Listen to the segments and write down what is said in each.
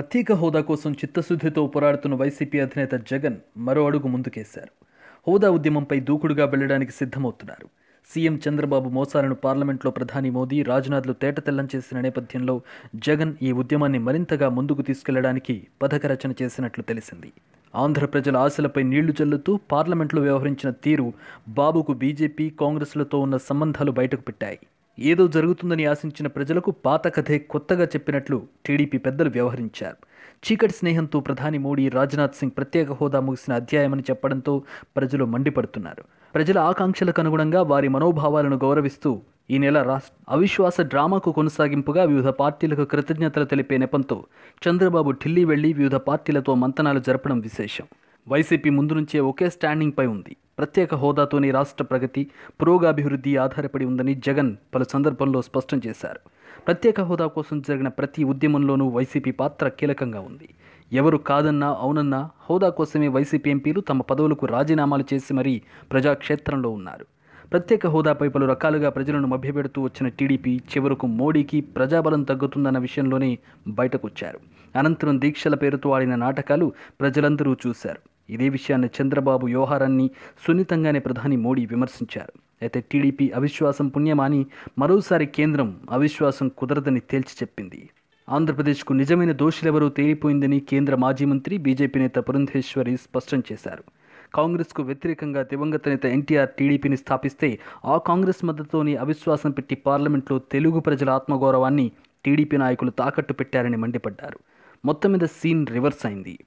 ప్రత్యేక హోదా కోసం చిత్తశుద్ధితో పోరాడుతున్న వైసీపీ అధినేత జగన్ మరో అడుగు ముందుకేశారు. హోదా ఉద్యమంపై దూకుడుగా వెళ్ళడానికి సిద్ధమవుతున్నారు. సీఎం చంద్రబాబు మోసాలను పార్లమెంట్లో ప్రధాని మోదీ రాజ్నాథ్లు తేటతెల్లం చేసిన నేపథ్యంలో జగన్ ఈ ఉద్యమాన్ని మరింతగా ముందుకు తీసుకెళ్ళడానికి పథక రచన చేసినట్లు తెలిసింది. ఆంధ్ర ప్రజల ఆశలపై నీళ్ళు చల్లుతూ పార్లమెంట్లో వ్యవహరించిన తీరు బాబుకు బీజేపీ కాంగ్రెస్లతో ఉన్న సంబంధాలు బయటకు పెట్టాయి. ఏదో జరుగుతుందని ఆశించిన ప్రజలకు పాత కథే కొత్తగా చెప్పినట్లు టీడీపీ పెద్దలు వ్యవహరించారు. చీకటి స్నేహంతో ప్రధాని మోడీ రాజ్నాథ్ సింగ్ ప్రత్యేక హోదా ముగిసిన అధ్యాయమని చెప్పడంతో ప్రజలు మండిపడుతున్నారు. ప్రజల ఆకాంక్షలకు అనుగుణంగా వారి మనోభావాలను గౌరవిస్తూ ఈ నెల రాష్ట్ర అవిశ్వాస డ్రామాకు కొనసాగింపుగా వివిధ పార్టీలకు కృతజ్ఞతలు తెలిపే నెపంతో చంద్రబాబు ఢిల్లీ వెళ్ళి వివిధ పార్టీలతో మంతనాలు జరపడం విశేషం. వైసీపీ ముందు నుంచే ఒకే స్టాండింగ్ పై ఉంది. ప్రత్యేక హోదాతోనే రాష్ట్ర ప్రగతి పురోగాభివృద్ధి ఆధారపడి ఉందని జగన్ పలు సందర్భంలో స్పష్టం చేశారు. ప్రత్యేక హోదా కోసం జరిగిన ప్రతి ఉద్యమంలోనూ వైసీపీ పాత్ర కీలకంగా ఉంది. ఎవరు కాదన్నా అవునన్నా హోదా కోసమే వైసీపీ ఎంపీలు తమ పదవులకు రాజీనామాలు చేసి మరీ ప్రజాక్షేత్రంలో ఉన్నారు. ప్రత్యేక హోదాపై పలు రకాలుగా ప్రజలను మభ్యపెడుతూ వచ్చిన టీడీపీ చివరకు మోడీకి ప్రజాబలం తగ్గుతుందన్న విషయంలోనే బయటకొచ్చారు. అనంతరం దీక్షల పేరుతో ఆడిన నాటకాలు ప్రజలందరూ చూశారు. ఇదే విషయాన్ని చంద్రబాబు వ్యవహారాన్ని సున్నితంగానే ప్రధాని మోడీ విమర్శించారు. అయితే టీడీపీ అవిశ్వాసం పుణ్యమాని మరోసారి కేంద్రం అవిశ్వాసం కుదరదని తేల్చి చెప్పింది. ఆంధ్రప్రదేశ్కు నిజమైన దోషులెవరూ తేలిపోయిందని కేంద్ర మాజీ మంత్రి బీజేపీ నేత పురంధేశ్వరి స్పష్టం చేశారు. కాంగ్రెస్కు వ్యతిరేకంగా దివంగత నేత ఎన్టీఆర్ టీడీపీని స్థాపిస్తే ఆ కాంగ్రెస్ మద్దతుతోని అవిశ్వాసం పెట్టి పార్లమెంట్లో తెలుగు ప్రజల ఆత్మగౌరవాన్ని టీడీపీ నాయకులు తాకట్టు పెట్టారని మండిపడ్డారు. మొత్తం మీద సీన్ రివర్స్ అయింది.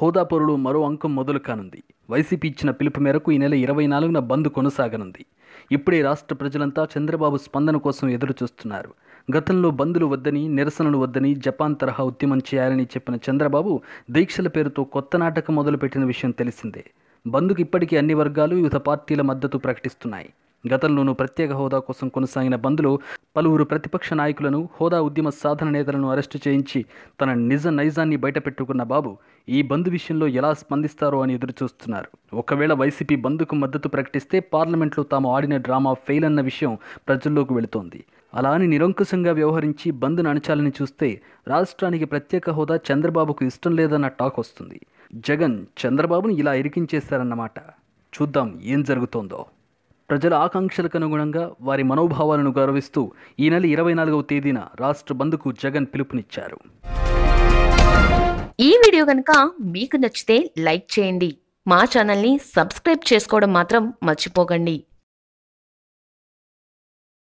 హోదా మరో అంకం మొదలు కానుంది. వైసీపీ ఇచ్చిన పిలుపు మేరకు ఈ నెల ఇరవై నాలుగున బంద్ కొనసాగనుంది. ఇప్పుడే రాష్ట్ర ప్రజలంతా చంద్రబాబు స్పందన కోసం ఎదురు చూస్తున్నారు గతంలో బంద్లు వద్దని నిరసనలు వద్దని జపాన్ తరహా ఉద్యమం చేయాలని చెప్పిన చంద్రబాబు దీక్షల పేరుతో కొత్త నాటకం మొదలుపెట్టిన విషయం తెలిసిందే. బంద్కు ఇప్పటికీ అన్ని వర్గాలు వివిధ పార్టీల మద్దతు ప్రకటిస్తున్నాయి. గతంలోనూ ప్రత్యేక హోదా కోసం కొనసాగిన బంద్లో పలువురు ప్రతిపక్ష నాయకులను హోదా ఉద్యమ సాధన నేతలను అరెస్టు చేయించి తన నిజ నైజాన్ని బయటపెట్టుకున్న బాబు ఈ బంద్ విషయంలో ఎలా స్పందిస్తారో అని ఎదురుచూస్తున్నారు. ఒకవేళ వైసీపీ బంద్కు మద్దతు ప్రకటిస్తే పార్లమెంట్లో తాము ఆడిన డ్రామా ఫెయిల్ అన్న విషయం ప్రజల్లోకి వెళుతోంది. అలా అని నిరంకుశంగా వ్యవహరించి బంద్ను అణచాలని చూస్తే రాష్ట్రానికి ప్రత్యేక హోదా చంద్రబాబుకు ఇష్టం లేదన్న టాక్ వస్తుంది. జగన్ చంద్రబాబును ఇలా ఇరికించేశారన్నమాట. చూద్దాం ఏం జరుగుతోందో. ప్రజల ఆకాంక్షలకు అనుగుణంగా వారి మనోభావాలను గౌరవిస్తూ ఈ నెల ఇరవై నాలుగవ తేదీన రాష్ట్ర బంద్కు జగన్ పిలుపునిచ్చారు. ఈ వీడియో కనుక మీకు నచ్చితే లైక్ చేయండి. మా ఛానల్ని సబ్స్క్రైబ్ చేసుకోవడం మాత్రం మర్చిపోకండి.